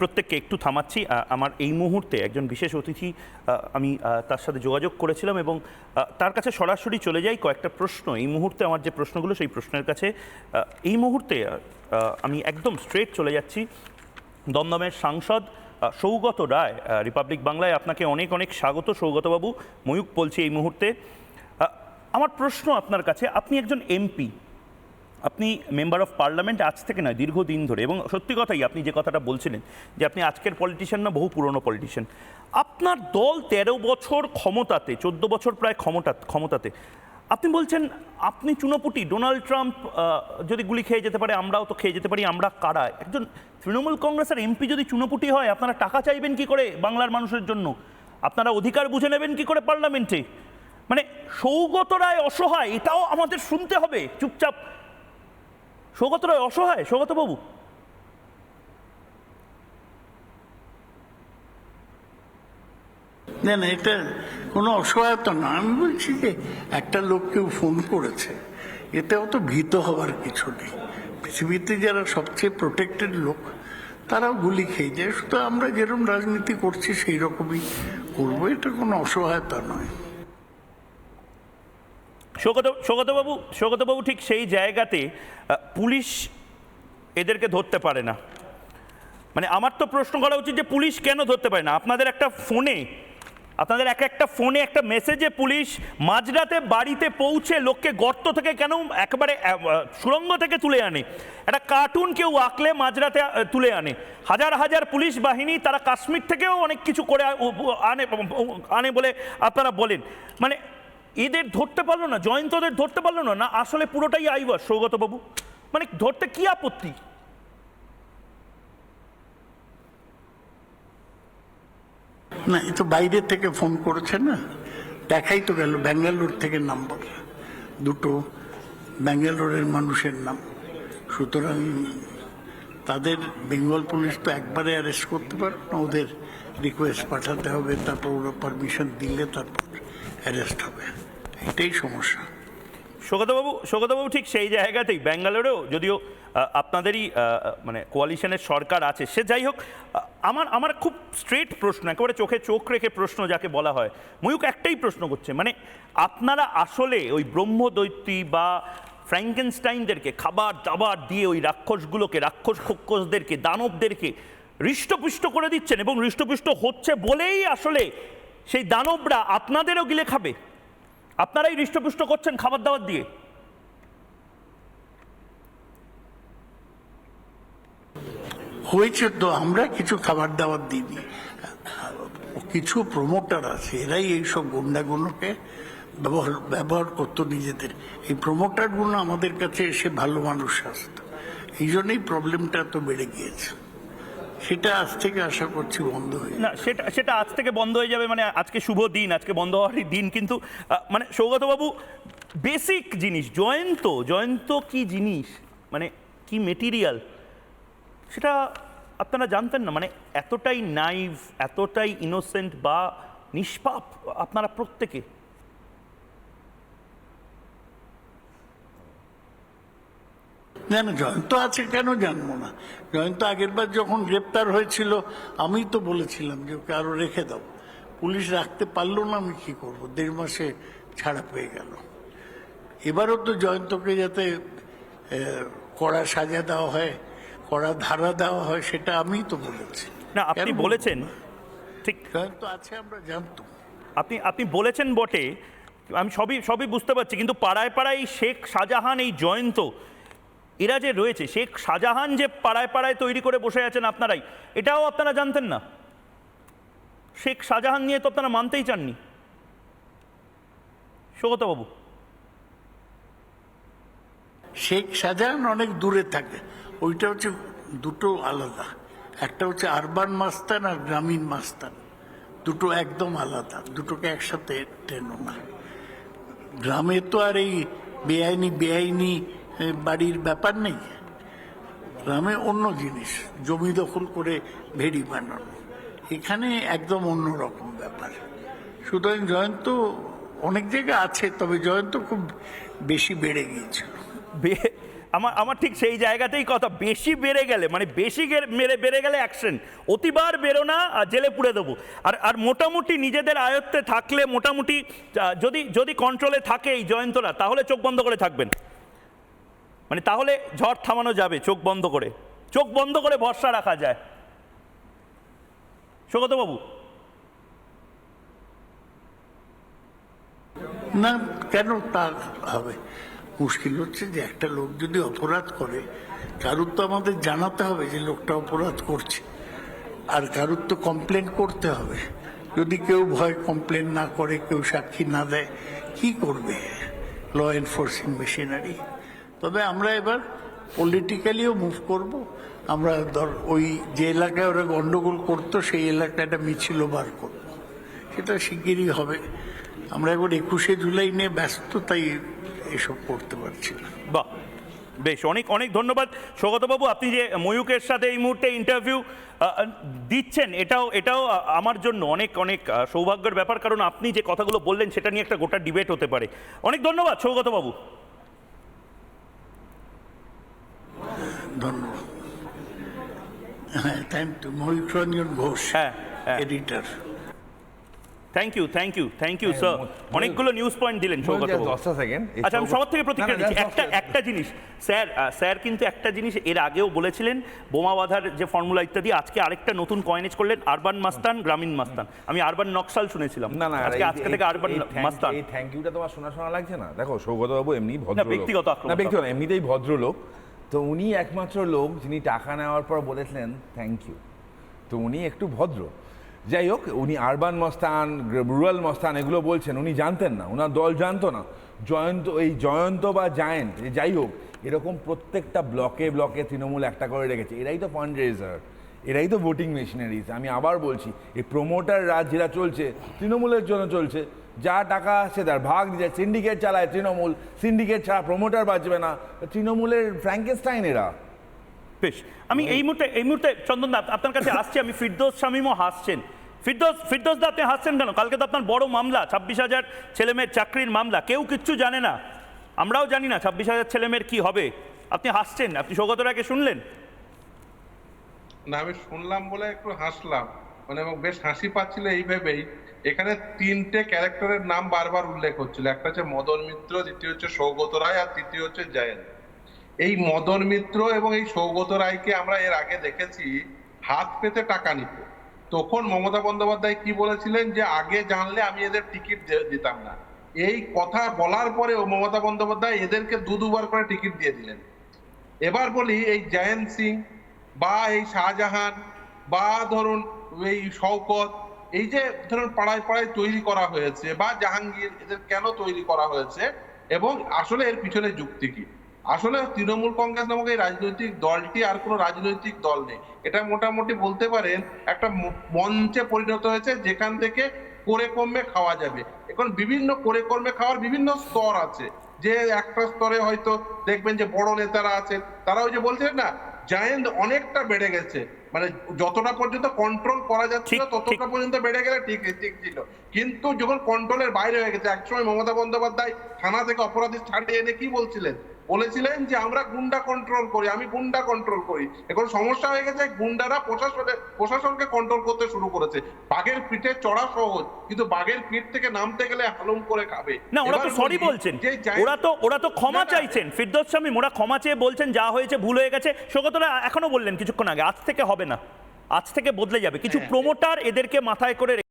প্রত্যেককে একটু থামাচ্ছি। আমার এই মুহূর্তে একজন বিশেষ অতিথি আমি তার সাথে যোগাযোগ করেছিলাম এবং তার কাছে সরাসরি চলে যাই কয়েকটা প্রশ্ন। এই মুহূর্তে আমার যে প্রশ্নগুলো, সেই প্রশ্নের কাছে এই মুহূর্তে আমি একদম স্ট্রেট চলে যাচ্ছি। দমদমের সাংসদ সৌগত রায় রিপাবলিক বাংলায় আপনাকে অনেক অনেক স্বাগত। সৌগতবাবু ময়ূক বলছি এই মুহূর্তে। আমার প্রশ্ন আপনার কাছে, আপনি একজন এমপি আপনি মেম্বার অফ পার্লামেন্ট আজ থেকে নয়, দীর্ঘদিন ধরে। এবং সত্যি কথাই আপনি যে কথাটা বলছিলেন যে আপনি আজকের পলিটিশিয়ান না, বহু পুরনো পলিটিশিয়ান। আপনার দল তেরো বছর ক্ষমতাতে, চোদ্দ বছর প্রায় ক্ষমতা, ক্ষমতাতে। আপনি বলছেন, আপনি চুনোপুটি, ডোনাল্ড ট্রাম্প যদি গুলি খেয়ে যেতে পারে, আমরাও তো খেয়ে যেতে পারি, আমরা কারা? একজন তৃণমূল কংগ্রেসের এমপি যদি চুনোপুটি হয়, আপনারা টাকা চাইবেন কি করে বাংলার মানুষের জন্য? আপনারা অধিকার বুঝে নেবেন কি করে পার্লামেন্টে? মানে সৌগত রায় অসহায়, এটাও আমাদের শুনতে হবে। চুপচাপ সৌগত রায় অসহায়, সৌগত বাবু। না না, এটা কোনো অসহায়তা না। আমি বলছি যে একটা লোক কেউ ফোন করেছে, এতে অত ভীত হওয়ার কিছু নেই। পৃথিবীতে যারা সবচেয়ে প্রোটেক্টেড লোক, তারাও গুলি খেয়ে যায়। শুধু আমরা যেরকম রাজনীতি করছি সেই রকমই করব। এটা কোনো অসহায়তা নয়। সৌগত সৌগতবাবু সৌগতবাবু ঠিক সেই জায়গাতে পুলিশ এদেরকে ধরতে পারে না। মানে আমার তো প্রশ্ন করা উচিত যে পুলিশ কেন ধরতে পারে না? আপনাদের একটা ফোনে, আপনাদের এক একটা ফোনে একটা মেসেজে পুলিশ মাঝরাতে বাড়িতে পৌঁছে লোককে গর্ত থেকে কেন একেবারে সুড়ঙ্গ থেকে তুলে আনে? একটা কার্টুন কেউ আঁকলে মাঝরাতে তুলে আনে। হাজার হাজার পুলিশ বাহিনী তারা কাশ্মীর থেকেও অনেক কিছু করে আনে আনে বলে আপনারা বলেন। মানে এদের ধরতে পারল না, জয়ন্তদের ধরতে পারল না না আসলে পুরোটাই আইবার সৌগতবাবু। মানে ধরতে কি আপত্তি? না, এ তো বাইরে থেকে ফোন করেছে না? দেখাই তো গেল, ব্যাঙ্গালোর থেকে নাম্বার। দুটো ব্যাঙ্গালোরের মানুষের নাম। সুতরাং তাদের বেঙ্গল পুলিশ তো একবারে অ্যারেস্ট করতে পারে না, ওদের রিকোয়েস্ট পাঠাতে হবে, তারপর ওরা পারমিশন দিলে তারপর অ্যারেস্ট হবে। এটাই সমস্যা। সৌগতবাবু সৌগতবাবু ঠিক সেই জায়গাতেই, ব্যাঙ্গালোরেও, যদিও আপনাদেরই মানে কোয়ালিশনের সরকার আছে, সে যাই হোক আমার আমার খুব স্ট্রেট প্রশ্ন, একেবারে চোখে চোখ রেখে প্রশ্ন যাকে বলা হয় ময়ূক একটাই প্রশ্ন করছে মানে আপনারা আসলে ওই ব্রহ্মদৈত্যী বা ফ্র্যাঙ্কেনস্টাইনদেরকে, খাবার দাবার দিয়ে ওই রাক্ষসগুলোকে, রাক্ষস খক্ষসদেরকে, দানবদেরকে হৃষ্টপুষ্ট করে দিচ্ছেন এবং হৃষ্টপুষ্ট হচ্ছে বলেই আসলে সেই দানবরা আপনাদেরও গিলে খাবে। আপনারাই হৃষ্টপুষ্ট করছেন খাবার দাবার দিয়ে। হয়েছে তো, আমরা কিছু খাবার দাবার দিইনি। কিছু প্রমোটার আছে, এরাই এইসব গুন্ডাগুলোকে ব্যবহার ব্যবহার করতো নিজেদের। এই প্রমোটারগুলো আমাদের কাছে এসে ভালো মানুষ আসতো। এই জন্যই প্রবলেমটা তো বেড়ে গিয়েছে। সেটা আজ থেকে আশা করছি বন্ধ হয়ে না, সেটা সেটা আজ থেকে বন্ধ হয়ে যাবে মানে আজকে শুভ দিন, আজকে বন্ধ হওয়ারই দিন, কিন্তু মানে সৌগতবাবু বেসিক জিনিস, জয়ন্ত জয়ন্ত কি জিনিস? মানে কি মেটিরিয়াল সেটা আপনারা জানতেন না মানে এতটাই নাইভ এতটাই ইনোসেন্ট বা নিষ্পাপ আপনারা প্রত্যেকে। না না জয়ন্ত আছে কেন জানব না? জয়ন্ত আগেরবার যখন গ্রেপ্তার হয়েছিল আমি তো বলেছিলাম যে ওকে আরও রেখে দাও। পুলিশ রাখতে পারল না আমি কি করব? দেড় মাসে ছাড়া পেয়ে গেল। এবারও তো জয়ন্তকে যাতে কড়া সাজা দেওয়া হয় কড়া ধারা দেওয়া হয় সেটা আমিই তো বলেছি। না আপনি বলেছেন? ঠিক। জয়ন্ত আছে আমরা জানতাম আপনি আপনি বলেছেন বটে আমি সবই সবই বুঝতে পারছি কিন্তু পাড়ায় পাড়ায় শেখ শাহজাহান এই জয়ন্ত এরা যে রয়েছে, শেখ শাহজাহান যে পাড়ায় পাড়ায় তৈরি করে বসে আছেন আপনারাই, এটাও আপনারা জানতেন না? শেখ শাহজাহান নিয়ে তো আপনারা মানতেই চাননি। সৌগতবাবু। শেখ শাহজাহান অনেক দূরে থাকে, ওইটা হচ্ছে দুটো আলাদা। একটা হচ্ছে আরবান মাস্তান আর গ্রামীণ মাস্তান, দুটো একদম আলাদা, দুটোকে একসাথে টেনো না। গ্রামে তো আর এই বেআইনি বেআইনি বাড়ির ব্যাপার নেই। গ্রামে অন্য জিনিস, জমি দখল করে ভেড়ি বানানো। এখানে একদম অন্য রকম ব্যাপার। সুতরাং জয়ন্ত অনেক জায়গায় আছে, তবে জয়ন্ত খুব বেশি বেড়ে গিয়েছিল আমার আমার ঠিক সেই জায়গাতেই কথা, বেশি বেড়ে গেলে মানে বেশি মেরে, বেড়ে গেলে অ্যাকশন অতিবার বেরো না, আর জেলে পুড়ে দেবো। আর আর মোটামুটি নিজেদের আয়ত্তে থাকলে মোটামুটি যদি যদি কন্ট্রোলে থাকে এই জয়ন্তরা, তাহলে চোখ বন্ধ করে থাকবেন। মানে তাহলে ঝড় থামানো যাবে চোখ বন্ধ করে। চোখ বন্ধ করে ভরসা রাখা যায়। বাবু। না, কেন তা হবে? মুশকিল হচ্ছে যে একটা লোক যদি অপরাধ করে, কারুর তো আমাদের জানাতে হবে যে লোকটা অপরাধ করছে। আর কারুর তো কমপ্লেন করতে হবে। যদি কেউ ভয় কমপ্লেন না করে, কেউ সাক্ষী না দেয়, কি করবে? ল এনফোর্সিং মেশিনারি তবে আমরা এবার পলিটিক্যালিও মুভ করব। আমরা ধর, ওই যে এলাকায় ওরা গন্ডগোল করতো, সেই এলাকায় একটা মিছিল বার করব। সেটা শিগগিরই হবে। আমরা এখন একুশে জুলাই নিয়ে ব্যস্ত, তাই এসব করতে পারছি না। বাহ, বেশ, অনেক অনেক ধন্যবাদ। সৌগতবাবু আপনি যে ময়ূকের সাথে এই মুহূর্তে ইন্টারভিউ দিচ্ছেন, এটাও এটাও আমার জন্য অনেক অনেক সৌভাগ্যের ব্যাপার। কারণ আপনি যে কথাগুলো বললেন, সেটা নিয়ে একটা গোটা ডিবেট হতে পারে। অনেক ধন্যবাদ সৌগতবাবু ধন্যবাদ। হ্যাঁ থ্যাংক রঞ্জন ঘোষ হ্যাঁ। Editor thank you thank you thank you sir অনেকগুলো নিউজ পয়েন্ট দিলেন সৌগতবাবু দশটা সেকেন্ড আচ্ছা আমি সবার থেকে প্রতিক্রিয়া দিচ্ছি। একটা একটা জিনিস স্যার স্যার কিন্তু একটা জিনিস এর আগেও বলেছিলেন বোমা বাঁধার যে ফর্মুলা ইত্যাদি আজকে আরেকটা নতুন কয়েনেজ করলেন আরবান মাস্তান গ্রামীণ মাস্তান আমি আরবান নকশাল শুনেছিলাম। না না আজকে আজকে থেকে আরবান মাস্তান এই থ্যাংক ইউটা তোমার শোনা শোনা লাগছে না? দেখো সৌগতবাবু এমনি ভদ্রলোক। ব্যক্তিগত না ব্যক্তিগত এমনিতেই ভদ্রলোক। তো উনি একমাত্র লোক যিনি টাকা নেওয়ার পর বলেছিলেন থ্যাংক ইউ তো উনি একটু ভদ্র। যাই হোক, উনি আরবান মস্তান রুরাল মস্তান, এগুলো বলছেন, উনি জানতেন না ওনার দল জানতো না। জয়ন্ত, এই জয়ন্ত বা জায়েন্ট যাই হোক, এরকম প্রত্যেকটা ব্লকে ব্লকে তৃণমূল একটা করে রেখেছে। এরাই তো ফান্ড রেজার এরাই তো ভোটিং মেশিনারিজ আমি আবার বলছি, এই প্রমোটার রাজ যেটা চলছে, তৃণমূলের জন্য চলছে যা টাকা আসছে তার ভাগ দিচ্ছে সিন্ডিকেট চালায় তৃণমূল। সিন্ডিকেট ছাড়া প্রমোটার বাঁচবে না। তৃণমূলের ফ্র্যাঙ্কেস্টাইন এরা। বেশ আমি এই মুহূর্তে এই মুহূর্তে চন্দন দা আপনার কাছে আসছি। আমি ফিরদোস শামীমও হাসছেন। ফিরদোস ফিরদোস দা আপনি হাসছেন কেন? কালকে তো আপনার বড় মামলা ছাব্বিশ হাজার ছেলেমেয়ের চাকরির মামলা। কেউ কিচ্ছু জানে না। আমরাও জানি না ছাব্বিশ হাজার ছেলেমেয়ের কি হবে। আপনি হাসছেন। আপনি সৌগতর আগে শুনলেন? না আমি শুনলাম বলে একটু হাসলাম। মানে এবং বেশ হাসি পাচ্ছিল এই ভেবেই। এখানে তিনটে ক্যারেক্টারের নাম বারবার উল্লেখ হচ্ছিল। একটা হচ্ছে মদন মিত্র, দ্বিতীয় হচ্ছে সৌগত রায়, আর তৃতীয় হচ্ছে জয়ন্ত। এই মদন মিত্র এবং এই সৌগত রায়কে আমরা এর আগে দেখেছি, হাত পেতে টাকা নিতে। তখন মমতা বন্দ্যোপাধ্যায় কি বলেছিলেন যে, আগে জানলে আমি এদের টিকিট দিতাম না। এই কথা বলার পরে মমতা বন্দ্যোপাধ্যায় এদেরকে দু, দুবার করে টিকিট দিয়ে দিলেন। এবার বলি, এই জয়ন্ত সিং বা এই শাহজাহান বা ধরুন এই শওকত, এই যে ধরুন পাড়ায় পাড়ায় তৈরি করা হয়েছে বা জাহাঙ্গীর, এদের কেন তৈরি করা হয়েছে এবং আসলে এর পিছনে যুক্তি কি? আসলে তৃণমূল কংগ্রেস নামক এই রাজনৈতিক দলটি আর কোনো রাজনৈতিক দল নেই। এটা মোটামুটি বলতে পারেন একটা মঞ্চে পরিণত হয়েছে যেখান থেকে করে কমে খাওয়া যাবে। এখন বিভিন্ন করে কর্মে খাওয়ার বিভিন্ন স্তর আছে। যে একটা স্তরে হয়তো দেখবেন যে বড় নেতারা আছেন, তারা ওই যে বলছেন না, জায়েন্ট অনেকটা বেড়ে গেছে। মানে যতটা পর্যন্ত কন্ট্রোল করা যাচ্ছিল ততটা পর্যন্ত বেড়ে গেলে ঠিক ঠিক ছিল। কিন্তু যখন কন্ট্রোলের বাইরে হয়ে গেছে একসময় মমতা বন্দ্যোপাধ্যায় থানা থেকে অপরাধী ছাড়িয়ে এনে কি বলছিলেন? বলেছিলেন যে আমরা গুন্ডা কন্ট্রোল করি আমি গুন্ডা কন্ট্রোল করি। এখন সমস্যা হয়ে গেছে গুন্ডারা প্রশাসনে প্রশাসনকে কন্ট্রোল করতে শুরু করেছে। বাঘের পিঠে চড়া সহজ কিন্তু বাঘের পিঠ থেকে নামতে গেলে হালুম করে খাবে। না ওরা তো সরি বলছেন। ওরা তো ওরা তো ক্ষমা চাইছেন। ফিরদোস শামীম ওরা ক্ষমা চেয়ে বলছেন যা হয়েছে ভুল হয়ে গেছে। সৌগতরা এখনও বললেন কিছুক্ষণ আগে আজ থেকে হবে না। আজ থেকে বদলে যাবে। কিছু প্রমোটার এদেরকে মাথায় করে